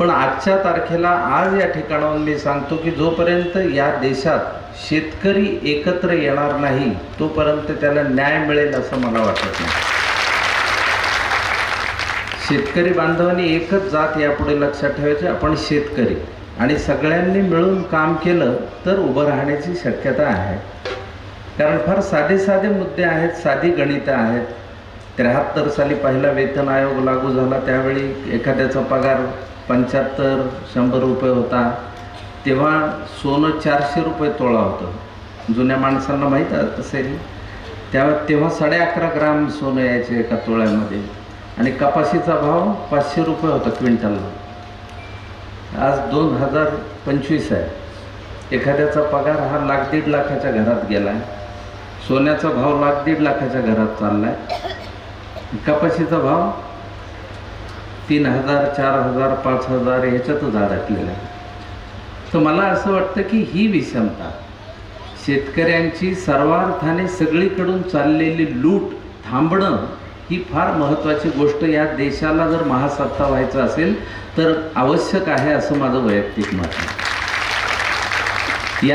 पण आजच्या तारखेला आज या ठिकाणाहून मी सांगतो की जोपर्यंत या देशात शेतकरी एकत्र येणार नाही तोपर्यंत त्याला न्याय मिळेल असं मला वाटत नाही. शेतकरी बांधवांनी एकच जात यापुढे लक्षात ठेवायची आपण शेतकरी. आणि सगळ्यांनी मिळून काम केलं तर उभं राहण्याची शक्यता आहे. कारण फार साधे साधे मुद्दे आहेत साधी गणितं आहेत. त्र्याहत्तर साली पहिला वेतन आयोग लागू झाला त्यावेळी एखाद्याचा पगार पंच्याहत्तर शंभर रुपये होता. तेव्हा सोनं चारशे रुपये तोळा होतं. जुन्या माणसांना माहीत असेल तेव्हा तेव्हा साडे अकरा ग्राम सोनं यायचे एका तोळ्यामध्ये. आणि कपाशीचा भाव पाचशे रुपये होता क्विंटलला. आज दोन हजार पंचवीस आहे. एखाद्याचा पगार हा लाख दीड लाखाच्या घरात गेला आहे सोन्याचा भाव लाख दीड लाखाच्या घरात चालला आहे कपाशीचा भाव तीन हजार चार हजार पाच हजार ह्याच्यातच अडकलेला आहे. तर मला असं वाटतं की ही विषमता शेतकऱ्यांची सर्वार्थाने सगळीकडून चाललेली लूट थांबणं ही फार महत्त्वाची गोष्ट या देशाला जर महासत्ता व्हायचं असेल तर आवश्यक आहे असं माझं वैयक्तिक मत आहे.